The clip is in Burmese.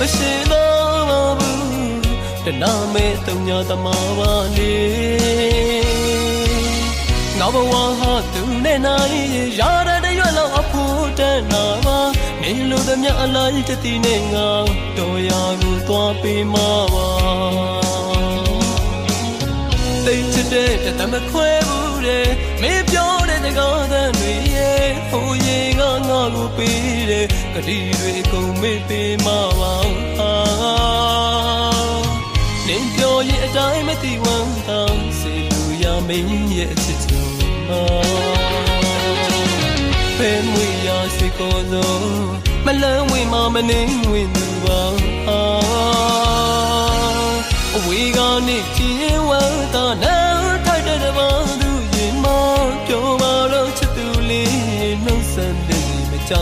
မရှိတော့ပါဘူးတနာမဲ့တုံညာတမပါလေငါဘဝဟာသူနဲ့နိုင်ရတဲ့တရွက်လောက်အဖို့တန်နာပါနေလို့သမျှအလိုက်တတိနဲ့ငါတော်ရာကိုသွားပေးမှာပါတိတ်ချတဲ့တမခွဲဘူးတဲ့မင်းပြောတဲ့တကားသံတွေရဲ့ဟိုရေကငါကိုပေးတဲ့ကတိတွေကုန်မေ့ပေးမှာပါဟာ နင်ပြောရင်အတိုင်းမသိဝမ်းသာစေလူရမင်းရဲ့အချစ်ချုံမှာဖဲမွေရစေကိုသောမလန်းဝင်မမနေဝင်သူပါဟာအဝေးကနေကြည်ရင်ဝမ်းသာနာထိုက်တဲ့ဘာသူရင်မပြောပါတော့ချစ်သူလေးနှုတ်ဆက်တဲ့မကြ